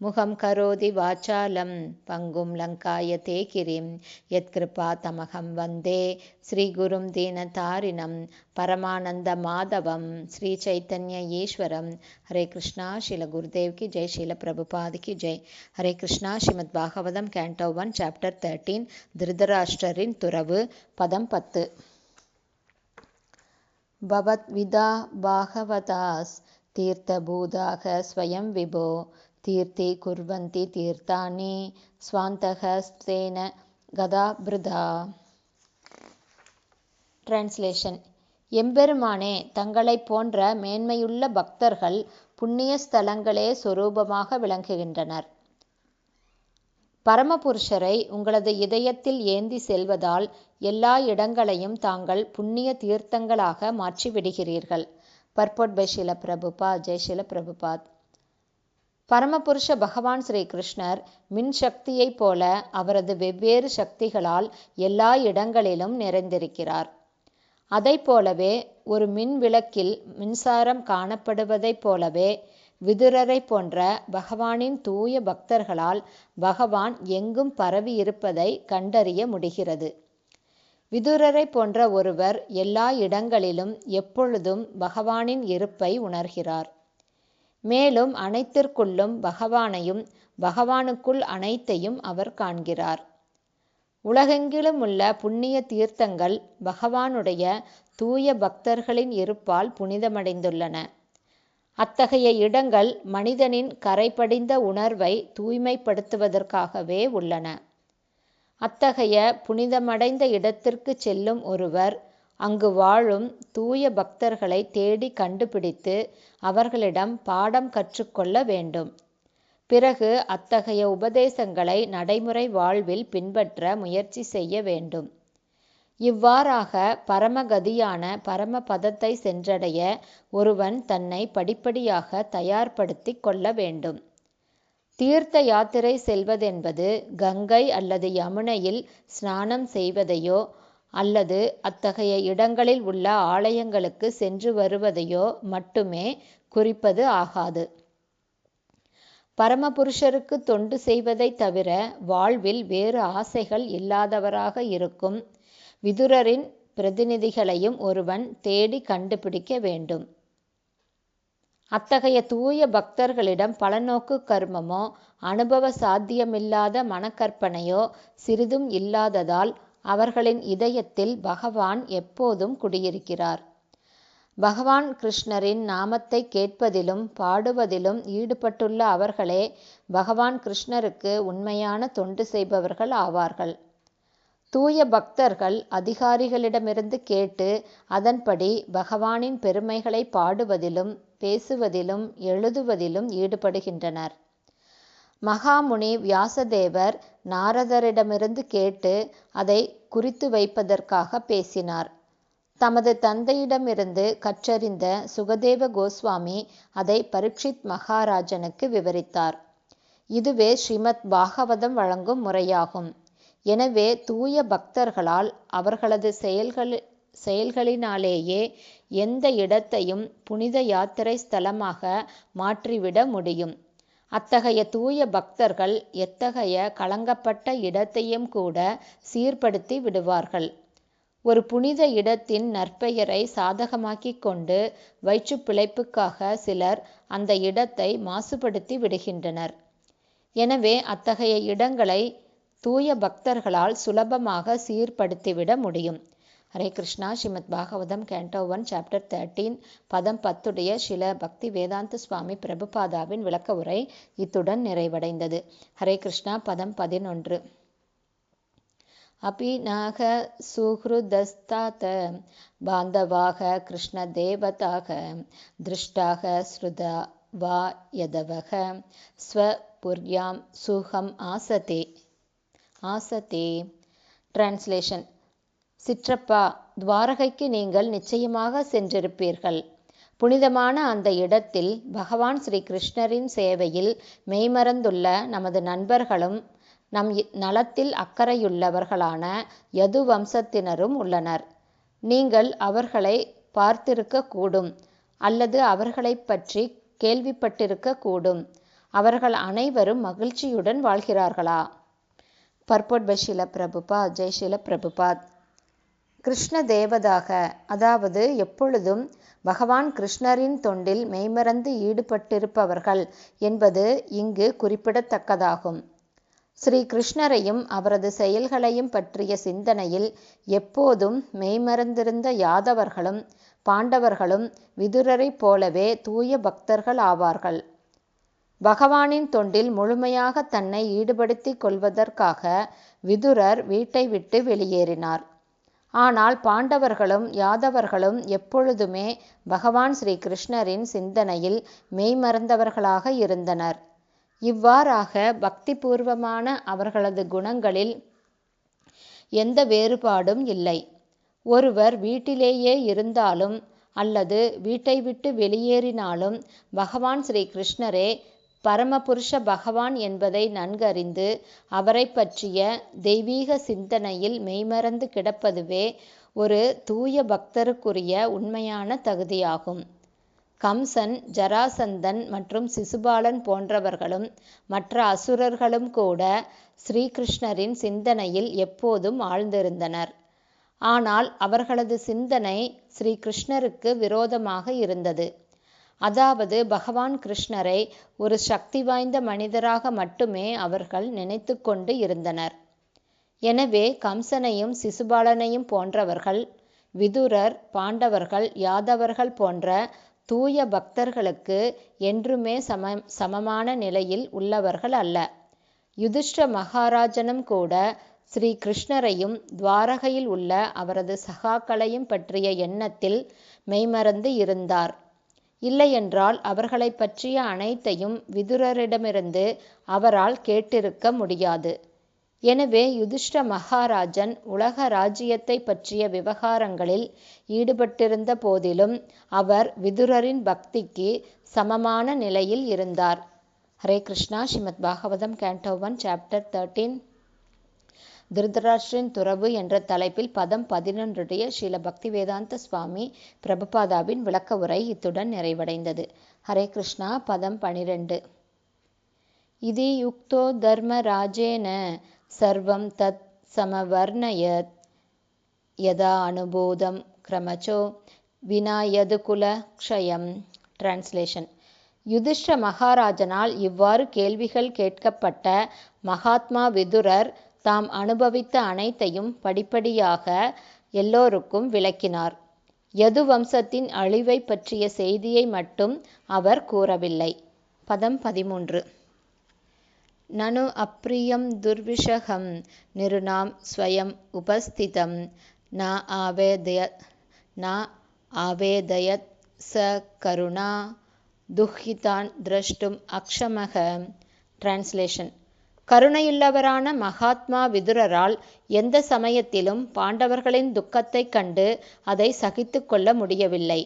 मुखं करोति वाचालं पङ्गुं लङ्कायते गिरिं यत्कृपातमहं वन्दे श्रीगुरुं दीनतारिणं परमानन्दमाधवं श्रीचैतन्य ईश्वरं हरे कृष्णा शील गुरुदेव की जय शील प्रभुपाद की जय Hare Krishna Srimad Bhagavatam canto one chapter thirteen திருதராஷ்டரின் துறவு பதம் பத்து பவத்விதா பாகவதாஸ் தீர்த்தபூதாக ஸ்வயம் விபோ தீர்த்தி குர்வந்தி தீர்த்தானி ஸ்வாந்தகஸ்தேன கதாபிருதா. டிரான்ஸ்லேஷன் எம்பெருமானே தங்களைப் போன்ற மேன்மையுள்ள பக்தர்கள் புண்ணிய ஸ்தலங்களே சொரூபமாக விளங்குகின்றனர். பரமபுருஷரை உங்களது இதயத்தில் ஏந்தி செல்வதால் எல்லா இடங்களையும் தாங்கள் புண்ணிய தீர்த்தங்களாக மாற்றி விடுகிறீர்கள் பர்போட் பை ஷில பிரபுபா ஜெய் ஷில பிரபுபாத் பரமபுருஷ பகவான் ஸ்ரீ கிருஷ்ணர் மின் சக்தியைப் போல அவரது வெவ்வேறு சக்திகளால் எல்லா இடங்களிலும் நிறைந்திருக்கிறார். அதை போலவே ஒரு மின் விளக்கில் மின்சாரம் காணப்படுவதைப் போலவே விதுரரை போன்ற பகவானின் தூய பக்தர்களால் பகவான் எங்கும் பரவி இருப்பதை கண்டறிய முடிகிறது. விதுரரை போன்ற ஒருவர் எல்லா இடங்களிலும் எப்பொழுதும் பகவானின் இருப்பை உணர்கிறார். மேலும் அனைத்திற்குள்ளும் பகவானையும் பகவானுக்குள் அனைத்தையும் அவர் காண்கிறார். உலகெங்கிலும் உள்ள புண்ணிய தீர்த்தங்கள் பகவானுடைய தூய பக்தர்களின் இருப்பால் புனிதமடைந்துள்ளன. அத்தகைய இடங்கள் மனிதனின் கரைபடிந்த உணர்வை தூய்மைப்படுத்துவதற்காகவே உள்ளன. அத்தகைய புனிதமடைந்த இடத்திற்கு செல்லும் ஒருவர் அங்கு வாழும் தூய பக்தர்களை தேடி கண்டுபிடித்து அவர்களிடம் பாடம் கற்றுக்கொள்ள வேண்டும். பிறகு அத்தகைய உபதேசங்களை நடைமுறை வாழ்வில் பின்பற்ற முயற்சி செய்ய வேண்டும். இவ்வாறாக பரமகதியான பரமபதத்தை சென்றடைய ஒருவன் தன்னை படிப்படியாக தயார்படுத்தி கொள்ள வேண்டும். தீர்த்த யாத்திரை செல்வதென்பது கங்கை அல்லது யமுனையில் ஸ்நானம் செய்வதையோ அல்லது அத்தகைய இடங்களில் உள்ள ஆலயங்களுக்கு சென்று வருவதையோ மட்டுமே குறிப்பது ஆகாது. பரமபுருஷருக்கு தொண்டு செய்வதை தவிர வாழ்வில் வேறு ஆசைகள் இல்லாதவராக இருக்கும் விதுரரின் பிரதிநிதிகளையும் ஒருவன் தேடி கண்டுபிடிக்க வேண்டும். அத்தகைய தூய பக்தர்களிடம் பலநோக்கு கர்மமோ அனுபவ சாத்தியமில்லாத மனக்கற்பனையோ சிறிதும் இல்லாததால் அவர்களின் இதயத்தில் பகவான் எப்போதும் குடியிருக்கிறார். பகவான் கிருஷ்ணரின் நாமத்தை கேட்பதிலும் பாடுவதிலும் ஈடுபட்டுள்ள அவர்களே பகவான் கிருஷ்ணருக்கு உண்மையான தொண்டு செய்பவர்கள் ஆவார்கள். தூய பக்தர்கள் அதிகாரிகளிடமிருந்து கேட்டு அதன்படி பகவானின் பெருமைகளை பாடுவதிலும் பேசுவதிலும் எழுதுவதிலும் ஈடுபடுகின்றனர். மகாமுனி வியாசதேவர் நாரதரிடமிருந்து கேட்டு அதை குறித்து வைப்பதற்காக பேசினார். தமது தந்தையிடமிருந்து கற்றறிந்த சுகதேவ கோஸ்வாமி அதை பரீட்சித் மகாராஜனுக்கு விவரித்தார். இதுவே ஸ்ரீமத் பாகவதம் வழங்கும் முறையாகும். எனவே தூய பக்தர்களால் அவர்களது செயல்கள் செயல்களினாலேயே எந்த இடத்தையும் புனித யாத்திரை ஸ்தலமாக மாற்றிவிட முடியும். அத்தகைய தூய பக்தர்கள் எத்தகைய கலங்கப்பட்ட இடத்தையும் கூட சீர்படுத்தி விடுவார்கள். ஒரு புனித இடத்தின் நற்பெயரை சாதகமாக்கிக் கொண்டு வயிற்று பிழைப்புக்காக சிலர் அந்த இடத்தை மாசுபடுத்தி விடுகின்றனர். எனவே அத்தகைய இடங்களை தூய பக்தர்களால் சுலபமாக சீர்படுத்திவிட முடியும். Hare Krishna Srimad Bhagavatam canto one chapter thirteen பதம் பத்துடைய சில பக்தி வேதாந்த சுவாமி பிரபுபாதாவின் விளக்க உரை இத்துடன் நிறைவடைந்தது ஹரே கிருஷ்ணா பதம் பதினொன்று अपि नाह सुहृदस्तात बान्धवाः कृष्णदेवताः दृष्टाः श्रुता वा यदवः स्वपुर्यां सुखम् आसते ஆசதே டிரான்ஸ்லேஷன் சிற்றப்பா துவாரகைக்கு நீங்கள் நிச்சயமாக சென்றிருப்பீர்கள். புனிதமான அந்த இடத்தில் பகவான் ஸ்ரீ கிருஷ்ணரின் சேவையில் மெய்மறந்துள்ள நமது நண்பர்களும் நம் நலத்தில் அக்கறையுள்ளவர்களான யது வம்சத்தினரும் உள்ளனர். நீங்கள் அவர்களை பார்த்திருக்க கூடும் அல்லது அவர்களை பற்றி கேள்விப்பட்டிருக்க கூடும் அவர்கள் அனைவரும் மகிழ்ச்சியுடன் வாழ்கிறார்களா? பர்போட் பை ஷில பிரபுபாத் ஜெய் ஷில பிரபுபாத் கிருஷ்ண தேவதாக அதாவது எப்பொழுதும் பகவான் கிருஷ்ணரின் தொண்டில் மெய்மறந்து ஈடுபட்டிருப்பவர்கள் என்பது இங்கு குறிப்பிடத்தக்கதாகும். ஸ்ரீ கிருஷ்ணரையும் அவரது செயல்களையும் பற்றிய சிந்தனையில் எப்போதும் மெய்மறந்திருந்த யாதவர்களும் பாண்டவர்களும் விதுரரைப் போலவே தூய பக்தர்கள் ஆவார்கள். பகவானின் தொண்டில் முழுமையாக தன்னை ஈடுபடுத்திக் கொள்வதற்காக விதுரர் வீட்டை விட்டு வெளியேறினார். ஆனால் பாண்டவர்களும் யாதவர்களும் எப்பொழுதுமே பகவான் ஸ்ரீ கிருஷ்ணரின் சிந்தனையில் மெய்மறந்தவர்களாக இருந்தனர். இவ்வாறாக பக்திபூர்வமான அவர்களது குணங்களில் எந்த வேறுபாடும் இல்லை. ஒருவர் வீட்டிலேயே இருந்தாலும் அல்லது வீட்டை விட்டு வெளியேறினாலும் பகவான் ஸ்ரீ கிருஷ்ணரே பரமபுருஷ பகவான் என்பதை நன்கறிந்து அவரை பற்றிய தெய்வீக சிந்தனையில் மெய்மறந்து கிடப்பதுவே ஒரு தூய பக்தருக்குரிய உண்மையான தகுதியாகும். கம்சன் ஜராசந்தன் மற்றும் சிசுபாலன் போன்றவர்களும் மற்ற அசுரர்களும் கூட ஸ்ரீகிருஷ்ணரின் சிந்தனையில் எப்போதும் ஆழ்ந்திருந்தனர். ஆனால் அவர்களது சிந்தனை ஸ்ரீகிருஷ்ணருக்கு விரோதமாக இருந்தது. அதாவது பகவான் கிருஷ்ணரை ஒரு சக்தி வாய்ந்த மனிதராக மட்டுமே அவர்கள் நினைத்து கொண்டு இருந்தனர். எனவே கம்சனையும் சிசுபாலனையும் போன்றவர்கள் விதுரர் பாண்டவர்கள் யாதவர்கள் போன்ற தூய பக்தர்களுக்கு என்றுமே சம சமமான நிலையில் உள்ளவர்கள் அல்ல. யுதிஷ்ட மகாராஜனும் கூட ஸ்ரீ கிருஷ்ணரையும் துவாரகையில் உள்ள அவரது சகாக்களையும் பற்றிய எண்ணத்தில் மெய்மறந்து இருந்தார். இல்லையென்றால் அவர்களை பற்றிய அனைத்தையும் விதுரரிடமிருந்து அவரால் கேட்டிருக்க முடியாது. எனவே யுதிஷ்ட மகாராஜன் உலக ராஜ்யத்தை பற்றிய விவகாரங்களில் ஈடுபட்டிருந்த போதிலும் அவர் விதுரரின் பக்திக்கு சமமான நிலையில் இருந்தார். Hare Krishna. Srimad Bhagavatam canto one chapter thirteen திருதராஷ்டிரின் துறவு என்ற தலைப்பில் பதம் பதினொன்றுடைய ஸ்ரீல பக்தி வேதாந்த சுவாமி பிரபுபாதாவின் விளக்க உரை இத்துடன் நிறைவடைந்தது. ஹரே கிருஷ்ணா பதம் பனிரெண்டு. இது யுக்தோ தர்ம ராஜேன சர்வம் தத் சமவர்ணயத் யதா அனுபோதம் கிரமச்சோ வினாயது குல க்ஷயம். டிரான்ஸ்லேஷன் யுதிஷ்ட மகாராஜனால் இவ்வாறு கேள்விகள் கேட்கப்பட்ட மகாத்மா விதுரர் தாம் அனுபவித்த அனைத்தையும் படிப்படியாக எல்லோருக்கும் விளக்கினார். யது வம்சத்தின் அழிவை பற்றிய செய்தியை மட்டும் அவர் கூறவில்லை. பதம் பதிமூன்று. நனு அப்ரியம் துர்விஷகம் நிருணாம் ஸ்வயம் உபஸ்திதம். ந ஆவேதய ந ஆவேதயத் ச கருணா துஹிதான் திரஷ்டும் அக்ஷமக. டிரான்ஸ்லேஷன் கருணையுள்ளவரான மகாத்மா விதுரரால் எந்த சமயத்திலும் பாண்டவர்களின் துக்கத்தைக் கண்டு அதை சகித்து கொள்ள முடியவில்லை.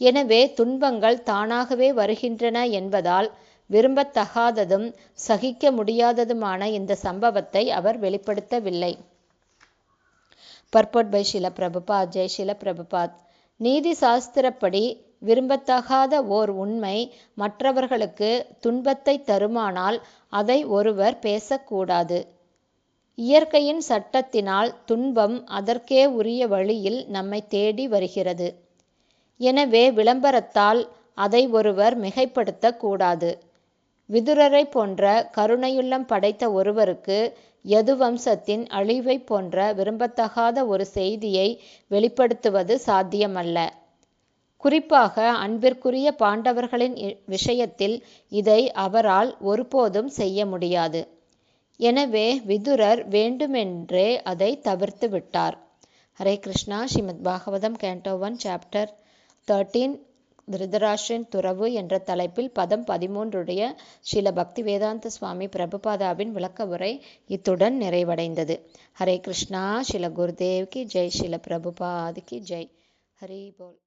எனவே துன்பங்கள் தானாகவே வருகின்றன என்பதால் விரும்பத்தகாததும் சகிக்க முடியாததுமான இந்த சம்பவத்தை அவர் வெளிப்படுத்தவில்லை. பர்பட் பை ஷில பிரபுபாத் ஜெய் ஷில பிரபுபாத் நீதி சாஸ்திரப்படி விரும்பத்தகாத ஓர் உண்மை மற்றவர்களுக்கு துன்பத்தை தருமானால் அதை ஒருவர் பேசக்கூடாது. இயற்கையின் சட்டத்தினால் துன்பம் அதற்கே உரிய வழியில் நம்மை தேடி வருகிறது. எனவே விளம்பரத்தால் அதை ஒருவர் மிகைப்படுத்தக்கூடாது. விதுரரை போன்ற கருணையுள்ளம் படைத்த ஒருவருக்கு யது வம்சத்தின் அழிவை போன்ற விரும்பத்தகாத ஒரு செய்தியை வெளிப்படுத்துவது சாத்தியமல்ல. குறிப்பாக அன்பிற்குரிய பாண்டவர்களின் விஷயத்தில் இதை அவரால் ஒருபோதும் செய்ய முடியாது. எனவே விதுரர் வேண்டுமென்றே அதை தவிர்த்து விட்டார். Hare Krishna. Srimad Bhagavatam canto one chapter thirteen Dhritarashtra துறவு என்ற தலைப்பில் பதம் பதிமூன்றுடைய ஸ்ரீல பக்தி வேதாந்த சுவாமி பிரபுபாதாவின் விளக்க உரை இத்துடன் நிறைவடைந்தது. ஹரே கிருஷ்ணா. ஸ்ரீல குருதேவ்கி ஜெய். ஸ்ரீல பிரபுபாதிக்கு ஜெய். ஹரி போல்.